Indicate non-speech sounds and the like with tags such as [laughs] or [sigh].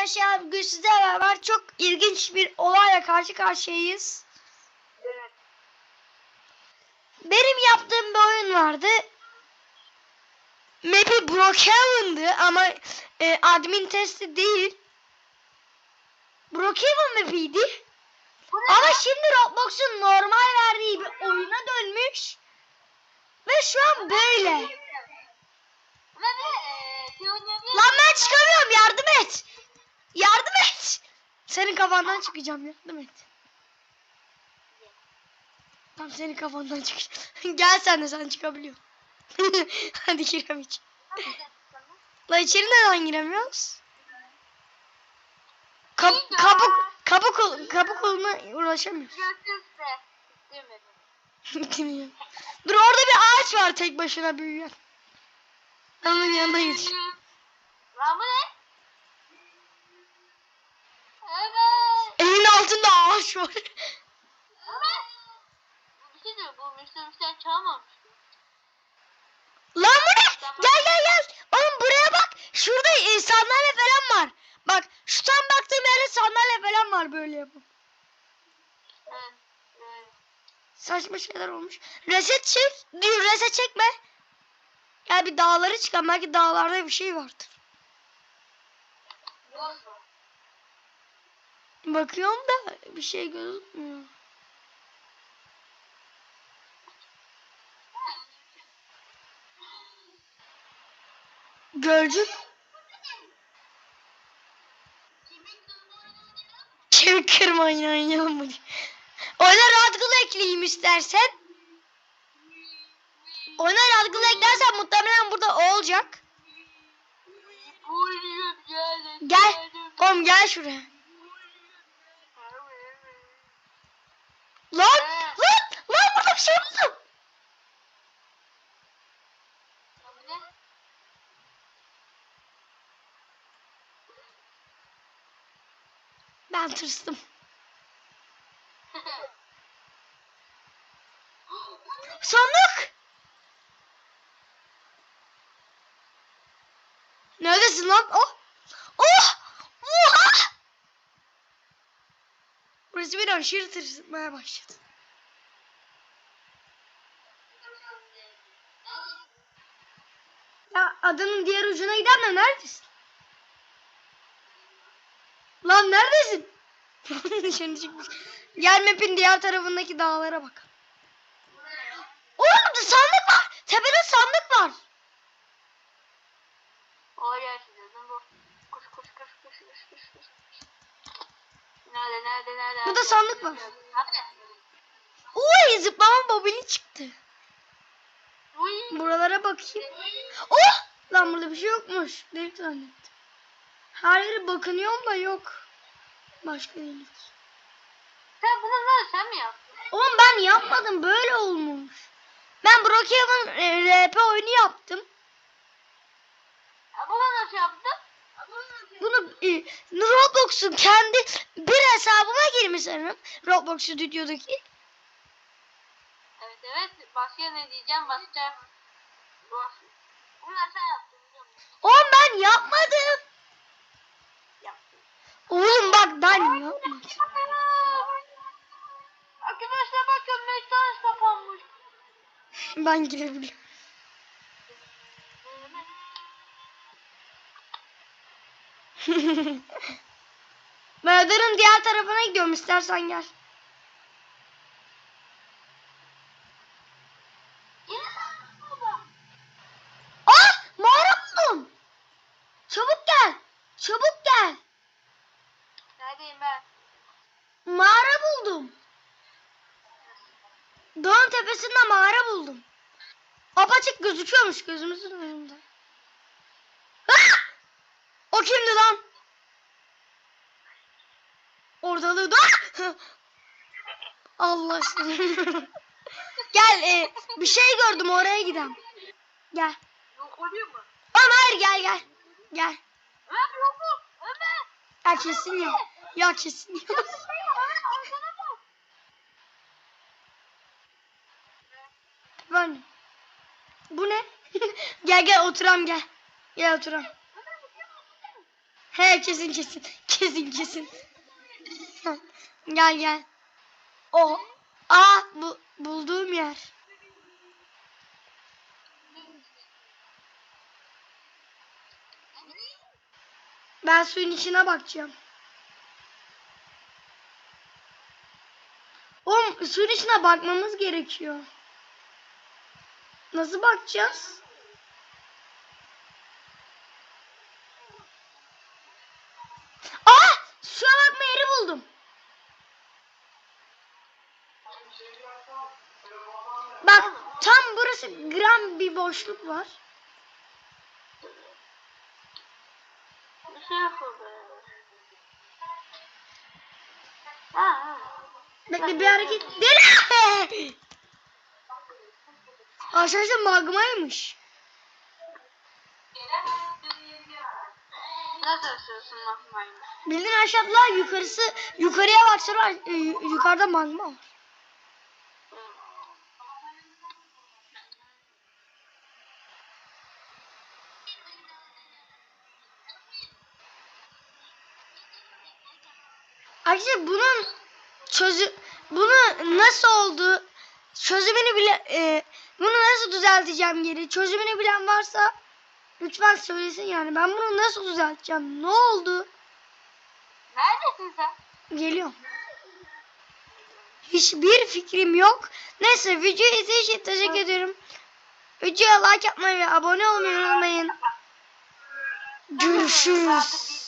yaşayan bugün sizlerle beraber çok ilginç bir olayla karşı karşıyayız. Evet. Benim yaptığım bir oyun vardı. Map'i Brookhaven'dı ama e, admin testi değil. Brookhaven map'iydi. Ama şimdi Roblox'un normal verdiği bir oyuna dönmüş. Ve şu an böyle. Oynayabilir Lan ben çıkamıyorum yardım et. Yardım et. Senin kafandan çıkacağım yardım et. Tam senin kafandan çıkacağım. [laughs] Gel sen de sen çıkabiliyorsun. [laughs] Hadi girelim içeri. La içeri neden giremiyoruz? Kap, kabuk kabuk ol- kabuk oluna uğraşamıyoruz. Bilmiyorum. [laughs] Dur orada bir ağaç var tek başına büyüyen. Onun yanına gideceğim. Lan bu ne? Evet. Evin altında ağaç var. Evet. Bir şey diyor bu Mr. sen çalmamış. Lan bu ne? Gel gel gel. Oğlum buraya bak. Şurada e, sandalye falan var. Bak şu tam baktığım yerde sandalye falan var böyle yapıp. Evet. Evet. Saçma şeyler olmuş. Reset çek. Diyor reset çekme. Gel bir dağları çıkalım. Belki dağlarda bir şey vardır. Bakıyorum da bir şey gözükmüyor. Gölcük. Kemik kırmayın oynayalım. Oyuna radgıl ekleyeyim istersen. Oyuna radgıl eklersen muhtemelen burada o olacak. Gel. Oğlum gel şuraya. Lan! Lan! Lan burada bir şey buldum. Ben tırstım. [laughs] Sandık! Neredesin lan? Oh! Oh! Burası bir aşırı tırsıtmaya başladı. Ya adanın diğer ucuna giden de neredesin? Lan neredesin? [laughs] Dışarı çıkmış. Gel map'in diğer tarafındaki dağlara bak. Oğlum sandık var. Tepede sandık var. Bu. Koş koş koş koş koş koş koş. Nerede nerede nerede? Burada sandık var. Nerede? Oy zıplama bobini çıktı. Uy. Buralara bakayım. Oh! Lan burada bir şey yokmuş. Delik zannettim. Her yere bakınıyorum da yok. Başka delik. Sen bunu nasıl sen mi yaptın? Oğlum ben yapmadım. Böyle olmuş. Ben Brookhaven e, RP oyunu yaptım. Ya bunu nasıl yaptın? Bunu e, Roblox'un kendi bir hesabıma girmiş sanırım. Roblox stüdyodaki. Evet evet. Başka ne diyeceğim başka. Bunu sen yaptın? Oğlum ben yapmadım. Yaptın. Oğlum bak ben yapmadım. Arkadaşlar bakın McDonald's kapanmış. Ben girebiliyorum. [laughs] adanın diğer tarafına gidiyorum istersen gel. Ah mağara buldum. Çabuk gel. Çabuk gel. Neredeyim ben? Mağara buldum. Dağın tepesinde mağara buldum. Apaçık gözüküyormuş gözümüzün önünde. Ah! O kimdi lan? Ortalığı da [laughs] Allah seni. [laughs] gel e, bir şey gördüm oraya gidelim. Gel. Yok oluyor mu? Hayır gel gel. Gel. Ömer yok mu? Ömer. Ya kesin ya. Ya kesin ya. Ömer. Ben. Bu ne? [laughs] gel gel oturam gel. Gel oturam. He kesin kesin. Kesin kesin. [laughs] Gel gel. O. Aa bu bulduğum yer. Ben suyun içine bakacağım. Oğlum suyun içine bakmamız gerekiyor. Nasıl bakacağız? Aa! Suya bakma yeri buldum. Bak burası gram bir boşluk var. Bir şey yapıldı. Ha. Bekle bir hareket. Deli! Aşağısı magmaymış. Nasıl açıyorsun mahmayı? Bildiğin aşağıda yukarısı yukarıya baksana e, yukarıda magma var. Arkadaşlar bunun çözü bunu nasıl oldu çözümünü bile e, bunu nasıl düzelteceğim geri? Çözümünü bilen varsa lütfen söylesin yani. Ben bunu nasıl düzelteceğim? Ne oldu? Neredesin sen? geliyorum. Hiçbir fikrim yok. Neyse videoyu izlediğiniz için teşekkür ediyorum. Videoya like atmayı ve abone olmayı unutmayın. Görüşürüz